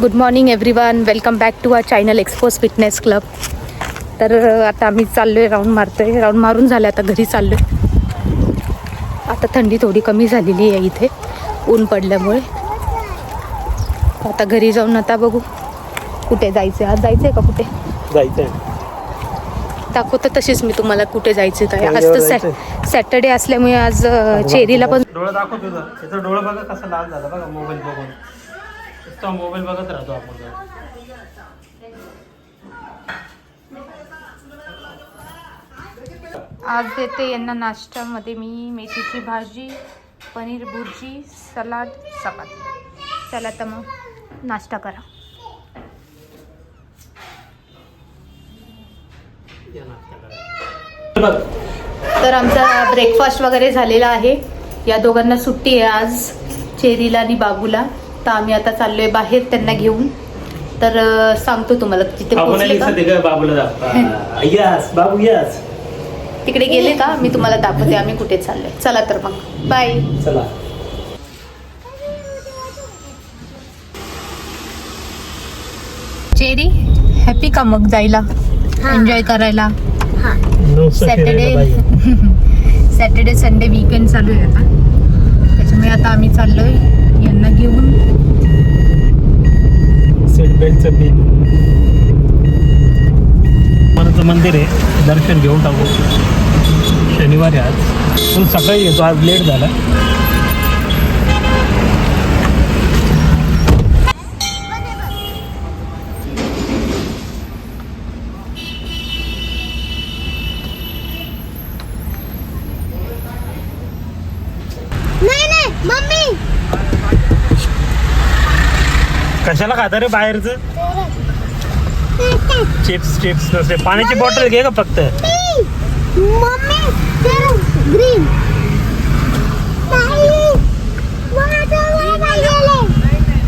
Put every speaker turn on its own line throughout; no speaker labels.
Good morning everyone welcome back to our channel expose fitness club तर आता आम्ही चाललो आहे राऊंड मारतो आहे राऊंड मारून झालं आता घरी चाललो आहे आता थंडी थोडी कमी झालेली आहे इथे. ऊन पडल्यामुळे. आता घरी जाऊन आता बघू. कुठे जायचं आज जायचं आहे का कुठे?
जायचंय.
दाखवतं तशीच मी तुम्हाला कुठे जायचं काय आज तर सॅ सॅटर्डे असल्यामुळे आज चेरीला पण
डोळं दाखव तुझं. त्याचा डोळं बघा कसा लाल झाला बघा मोबाईल बघून. नुसता मोबाईल बघत राहतो आपण.
आज देते यांना नाश्त्यामध्ये मी मेथीची भाजी पनीर भुर्जी सलाड चपाती. चला तर मग नाश्ता करा.
बघ
तर आमचा ब्रेकफास्ट वगैरे झालेला आहे. या दोघांना सुट्टी आहे आज चेरीला आणि बाबूला. तर आम्ही आता चाललोय बाहेर त्यांना घेऊन. तर सांगतो तुम्हाला तिथे पोहोचले का?
दिसत का बाबूला दाखवा यस बाबू यस.
तिकडे गेले का? मी तुम्हाला दाखवते आम्ही कुठे चाललोय. चला तर मग. बाय
चला.
चेरी हॅपी का मग जायला? एन्जॉय करायला? सॅटर्डे सॅटर्डे संडे वीकेंड चालू आहे आता. त्याच्यामुळे आता आम्ही चाललोय. यांना घेऊन.
सीट बेल्टचं बिल हनुमानाचं मंदिर आहे. दर्शन घेऊन टाकू. शनिवारी आज. पण सकाळी येतो. आज लेट झाला
नाही नाही मम्मी
कशाला खाता रे बाहेरचं? चिप्स चिप्स नसते. पाण्याची बॉटल घे का फक्त.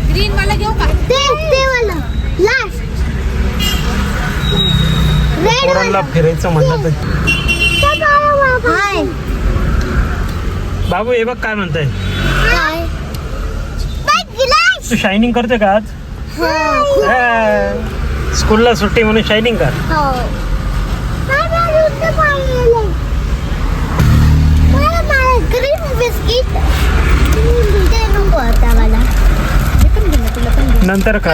ग्रीन
वाला घेऊ का
पोरांना फिरायचं म्हणलं तर. बाबू हे बघ काय म्हणताय. तू शायनिंग करते का आज? हा. स्कूलला सुट्टी म्हणून शायनिंग कर
हो.
नंतर का?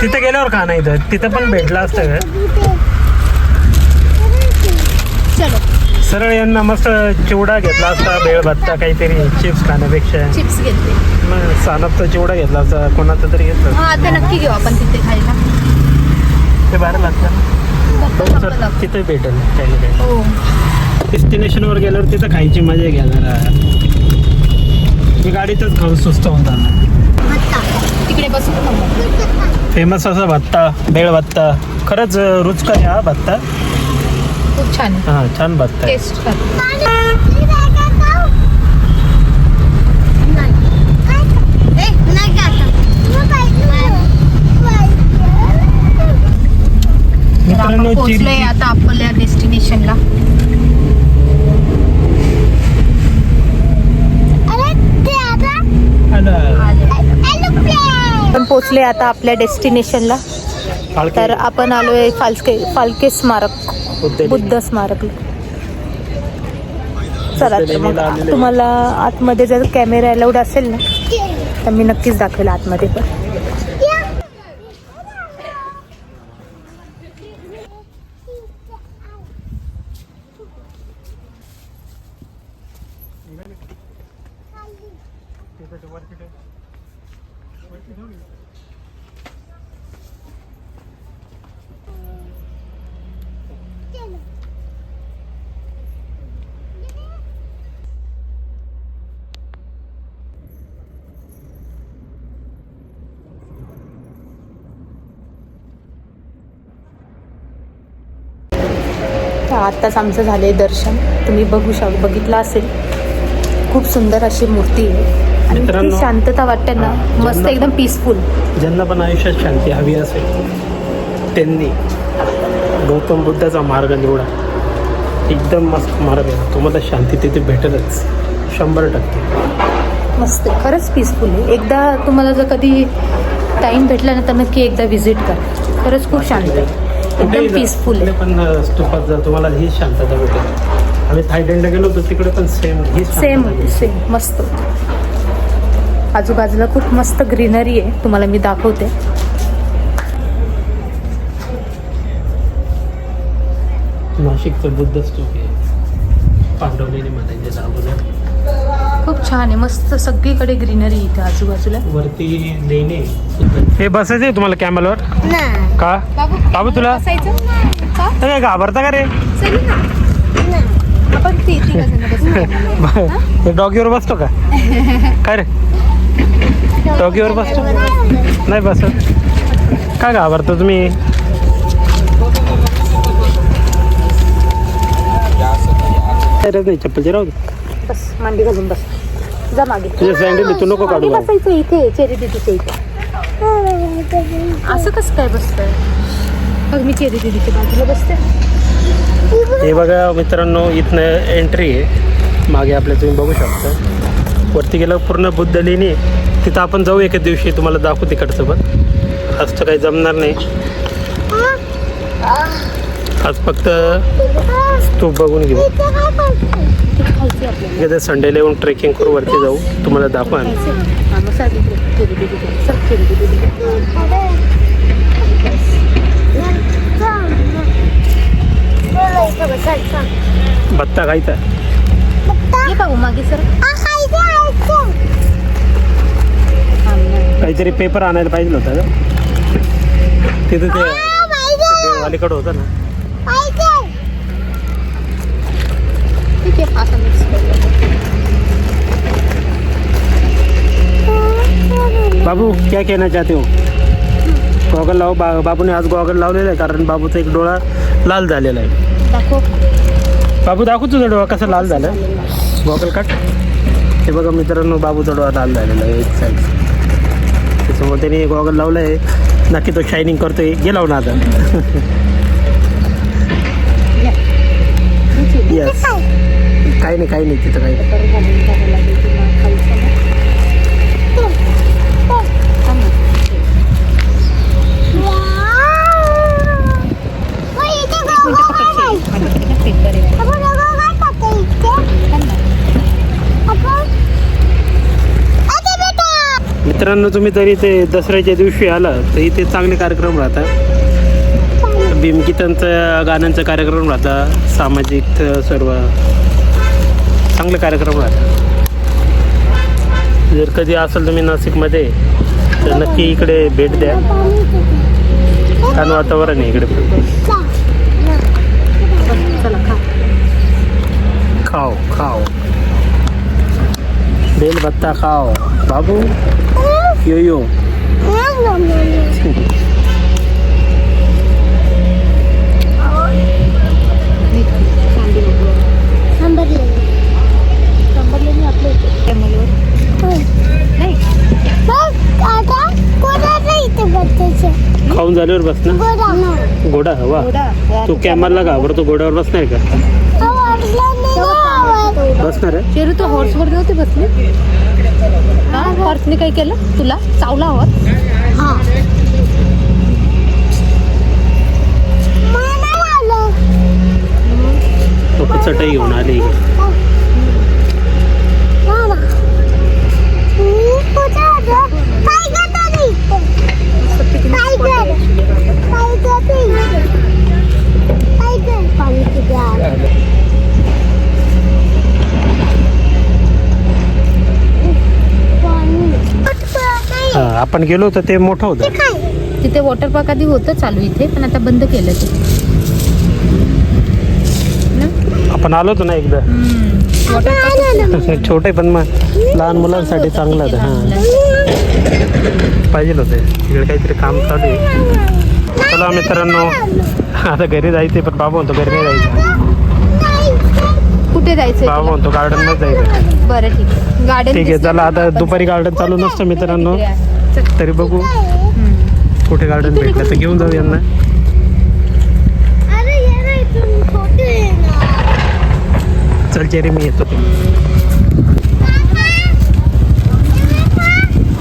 तिथे गेल्यावर का नाही तर. तिथं पण भेटलं असतं का?
चलो.
सरळ यांना मस्त चिवडा घेतला असता भेळ भत्ता काहीतरी चिप्स खाण्यापेक्षा.
चिप्स घेतले.
मग सानपचा चिवडा घेतला असता कोणाचा तरी घेतला
हा आता नक्की घेऊ आपण तिथे खायला.
ते बाहेर लागतं. तिथे भेटेल काही काही.
हो.
डेस्टिनेशनवर गेल्यावर तिथं खायची मजा घेणार. मी गाडीतच खाऊ सुस्त होऊन जाणार.
तिकडे बसू का मग?
फेमस असा भत्ता भेळ भत्ता. खरंच रुचकर आहे हा भत्ता.
खूप छान
हां छान भत्ता आहे
टेस्ट कर
मित्रांनो
आपण पोहोचलोय आता आपल्या डेस्टिनेशनला आपण पोहोचले आता आपल्या डेस्टिनेशनला
फाळके
तर आपण आलोय फाल्के फाल्के स्मारक.
बुद्ध
स्मारक चला तर मग. तुम्हाला आतमध्ये जर कॅमेरा अलाउड असेल ना तर मी नक्कीच दाखवेल आतमध्ये पण तर आत्ताच आमचं झालंय दर्शन? तुम्ही बघू शक बघितलं असेल. खूप सुंदर अशी मूर्ती आहे. आणि इतकी
मित्रांनो,
शांतता वाटते ना.
हा,
मस्त
ज्यांना-
एकदम पीसफुल
ज्यांना पण आयुष्यात शांती हवी असेल त्यांनी गौतम बुद्धाचा मार्ग निवडा. एकदम मस्त मार्ग आहे. तुम्हाला शांती तिथे भेटेलच. शंभर टक्के.
मस्त. खरंच पीसफुल आहे. एकदा तुम्हाला जर कधी टाइम भेटला ना तर नक्की एकदा व्हिजिट करा. खरंच खूप शांत आहे. एकदम पीसफुल आहे.
पण स्तूपात जा तुम्हाला ही शांतता भेटेल. आम्ही थायलंडला गेलो होतो तिकडे पण सेम ही
सेम होती सेम मस्त होती. आजूबाजूला खूप मस्त ग्रीनरी आहे तुम्हाला मी दाखवते.
नाशिकचं बुद्ध स्तूप आहे. पांडवलेली मातांच्या दाबूला
खूप छान आहे. मस्त सगळीकडे ग्रीनरी इथे आजूबाजूला.
वरती लेणे. हे बसायचं आहे तुम्हाला कॅमलवर
नाही.
का? बाबू तुला?
बसायचं का?
तर काय घाबरता का रे?
आपण
डॉगीवर बसतो का? काय रे? डॉगीवर बसतो? नाही बसत. काय घाबरता तुम्ही? नाही. चप्पलचे राहू दे.
बस मांडी घालून बस. जा मागे.
तुझ्या सँडल तू नको काढू
मागे. बसायचं इथे चेरी दिदीच्या इथे. असं कसं काय बसतंय? मग मी चेरी दिदीच्या बाजूला बसते.
हे बघा मित्रांनो इथनं एंट्री आहे. मागे आपल्या तुम्ही बघू शकता. वरती गेलं पूर्ण बुद्ध लेणी तिथं आपण जाऊ एका दिवशी तुम्हाला दाखवू तिकडचं पण. आज तर काही जमणार नाही. आज फक्त स्तूप बघून घेऊ एकदा संडेला येऊन ट्रेकिंग करू वरती जाऊ. तुम्हाला दाखवा बत्ता खायचा. काहीतरी पेपर आणायला पाहिजे होता का तिथं ते अलीकडं होतं ना.
आता मिक्स करूया
बाबू क्या कहना चाहते हो? गॉगल लाव बा बाबूने आज गॉगल लावलेला आहे कारण बाबूचा एक डोळा लाल झालेला आहे.
दाखव.
बाबू दाखव तुझा डोळा कसा लाल झाला. गॉगल काट हे बघा मित्रांनो बाबूचा डोळा लाल झालेला आहे एक साईड त्याच्यामुळे त्याने गॉगल लावला आहे नक्की तो शायनिंग करतोय. गेला ना आता. येस काही नाही काही नाही तिथं काही मित्रांनो तुम्ही तरी ते दसऱ्याच्या दिवशी आला तर इथे चांगले कार्यक्रम राहतात. भीमगीतांचा गाण्यांचा कार्यक्रम राहता सामाजिक सर्व. चांगले कार्यक्रम राहतात. जर कधी असेल तुम्ही नाशिकमध्ये तर नक्की इकडे भेट द्या. छान वातावरण आहे इकडे. खाओ खाओ. बेल बत्ता खाओ. बाबू यो यो. खाऊन झाल्यावर बस ना घोडा हवा. तू कॅमरला घाबरतो घोड्यावर बसणार का? बसणार आहे?
शेरू तू हॉर्सवर नव्हते बसले? हा हॉर्सने काय केलं तुला? चावला हवा
तो चटई घेऊन आले आपण गेलो होतो ते मोठं होतं.
तिथे वॉटर पार्क आधी होतं चालू इथे पण आता बंद केलं ते?
आपण आलो होतो ना एकदा.
हम्म. वॉटर पार्क
छोटे पण मग लहान मुलांसाठी चांगलं होतं हां. पाहिजे होते. तिकडे काहीतरी काम चालू आहे. चला मित्रांनो आता घरी जायचे पण बाबा म्हणतो घरी नाही जायचं.
कुठे जायचंय
बाबा? म्हणतो गार्डनमध्ये जायचं
बरं ठीक आहे. गार्डन
ठीक आहे चला आता दुपारी गार्डन चालू नसतं मित्रांनो. तरी बघू. कुठे गार्डन भेटलं तर घेऊन जाऊ यांना.
आहे
चल चेरी मी येतो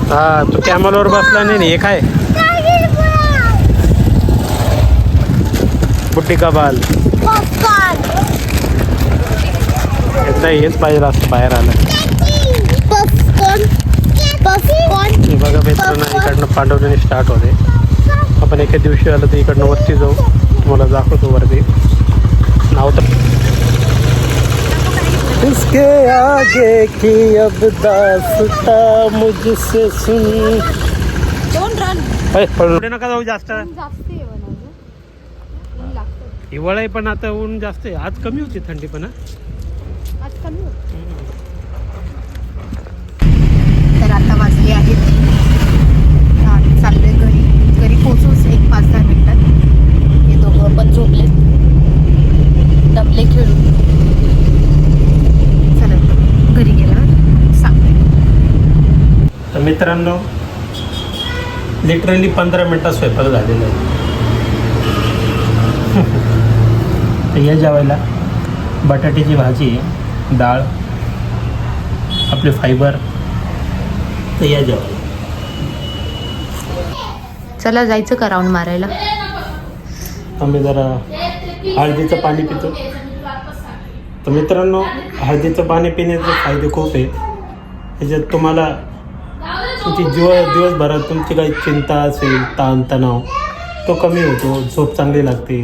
हा तू कॅमलवर बसला नाही ना, हे काय? बुट्टी का बाल?
पॉपकॉर्न
एकदा हेच पाहिजे असं बाहेर आलं हे बघा मित्रांनो इकडनं पांडवलेने स्टार्ट होते. आपण एका दिवशी आलं तर इकडनं वरती जाऊ. तुम्हाला दाखवतो वरती. नाव तर इसके आगे की अब दास्ता मुझसे सुन। नका जाऊ जास्त. हिवाळा आहे पण आता ऊन जास्त आहे. आज कमी होती थंडी पण हा?
तर आता वाजले आहेत. चाललोय घरी. घरी पोचूच एक पाच दहा मिनिटात. हे दोघं पण झोपले दमले खेळून. चला घरी गेल्यावर सांगते.
तर मित्रांनो लिटरली पंधरा मिनटात स्वयंपाक झालेला आहे. तर या जेवायला बटाट्याची भाजी डाळ आपले फायबर तर या जेवायला.
चला जायचं का राऊंड मारायला?
आम्ही जरा हळदीचं पाणी पितो. तर मित्रांनो हळदीचं पाणी पिण्याचे फायदे खूप आहे त्याच्यात तुम्हाला तुमची जीव दिवसभरात तुमची काही चिंता असेल ताणतणाव तो कमी होतो झोप चांगली लागते.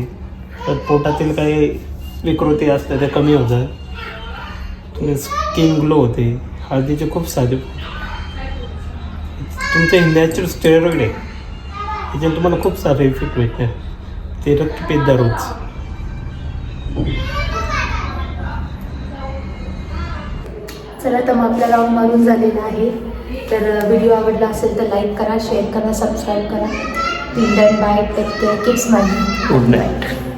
तर पोटातील काही विकृती असल्या त्या कमी होतात स्किन ग्लो होते हळदीचे खूप साधे तुमचे नॅचरल स्टेरॉइड आहे. त्याच्याने तुम्हाला खूप सारे इफेक्ट भेटतात. ते रक्तपेत दररोज.
चला तर मग आपला राऊंड मारून झालेला आहे. तर व्हिडिओ आवडला असेल तर लाईक करा शेअर करा सबस्क्राईब करा. Till bye take care keeps माझी
गुड नाईट